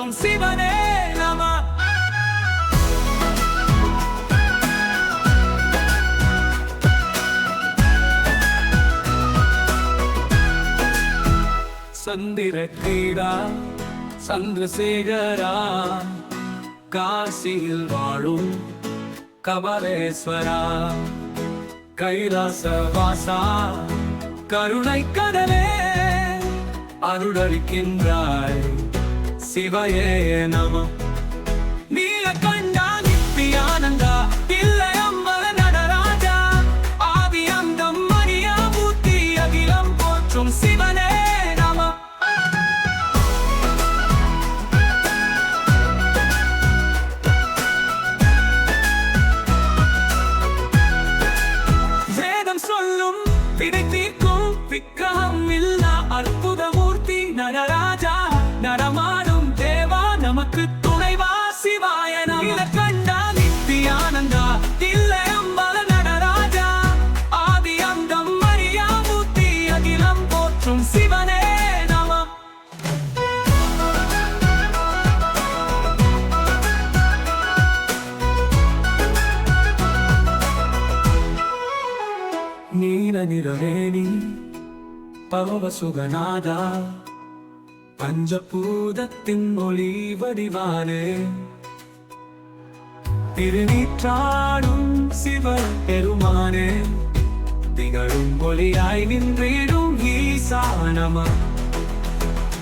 போற்றும் சிவனே நம சந்திர கீடா சந்திரசேகரா காசியில் வாழும் கபலேஸ்வரா கைலாச வாசா கருணை கடலே அருளளிக்கின்றாய். சிவயே நம. நீல கண்டா நிப்பி ஆனந்தா நிறவேணி பவ சுகநாதா பஞ்சபூதத்தின் மொழி வடிவானே திருநீற்றாடும் சிவ பெருமானே திகழும் ஒளியாய் நின்றிடும் ஈசா நம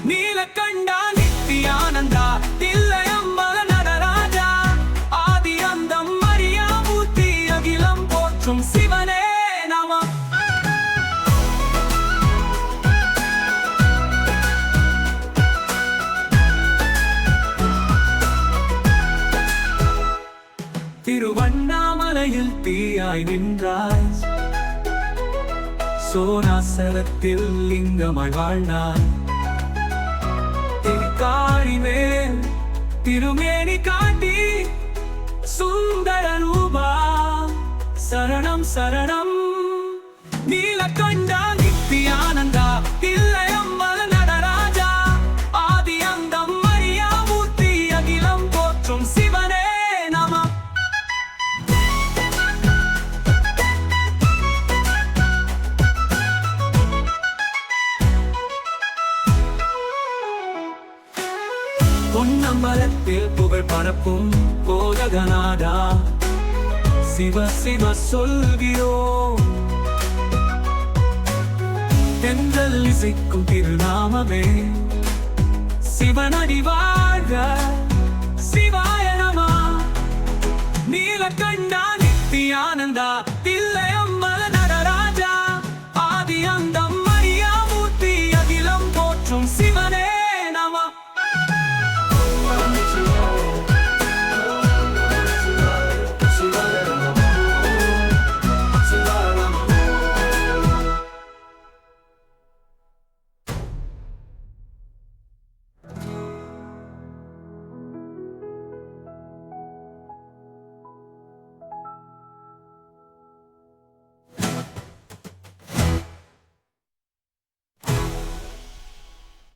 நீலகண்டா நித்தியானந்தா தில்லையம்பல நடராஜா ஆதி அந்தம் மரியா மூர்த்தி அகிலம் போற்றும் திருவண்ணாமலையில் தீயாய் நின்றாய். சோனாசலத்தில் லிங்கமாய் வாழ்ந்தாய். திருக்காரி மேல் திருமேனி காட்டி சுந்தர ரூபா சரணம் சரணம் பொன்னம்பலத்தில் புகழ் பரப்பும் போதகநாதா சிவ சிவ சொல்கிறோ தென்றல் இசைக்கும் திருநாமமே. சிவனடி வாழ்க சிவாய நம. நீலகண்டா நித்தியானந்தா